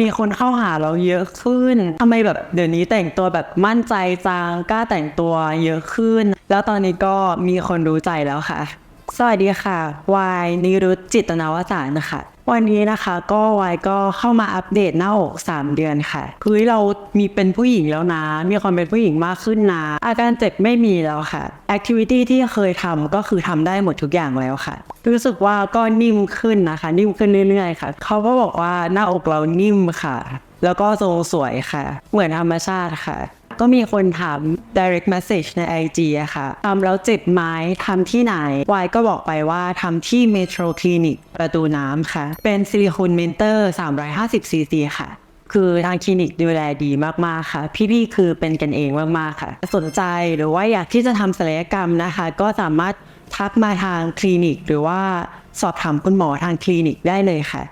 มีคนเข้าหาเราเยอะขึ้นทำไมแบบเดี๋ยวนี้แต่งตัวแบบมั่นใจจังกล้าแต่งตัวเยอะขึ้น แล้วตอนนี้ก็มีคนรู้ใจแล้วค่ะ สวัสดีค่ะวายนิรุตจิตนาวสารนะคะวันนี้นะคะก็วายก็เข้ามาอัปเดตหน้าอก 3 เดือนค่ะคือเรามีเป็นผู้หญิงแล้วนะ มีความเป็นผู้หญิงมากขึ้นนะ อาการเจ็บไม่มีแล้วค่ะแอคทิวิตี้ที่เคยทำก็คือทำได้หมดทุกอย่างแล้วค่ะ รู้สึกว่าก็นิ่มขึ้นนะคะ นิ่มขึ้นเรื่อยๆค่ะ เขาก็บอกว่าหน้าอกเรานิ่มค่ะ แล้วก็ทรงสวยค่ะ เหมือนธรรมชาติค่ะ ก็มีคนถาม direct message ใน IG อะค่ะทำแล้วเจ็บไหมทำที่ไหนวายก็บอกไปว่าทำที่ Metro Clinic ประตูน้ำค่ะ เป็นซิลิโคนเมนเตอร์350 cc ค่ะคือทางคลินิกดูแลดีมากๆค่ะ พี่ๆคือเป็นกันเองมากๆค่ะ สนใจหรือว่าอยากที่จะทำศัลยกรรมนะคะ ก็สามารถ ทักมาทางคลินิก หรือว่าสอบถามคุณหมอทางคลินิกได้เลยค่ะ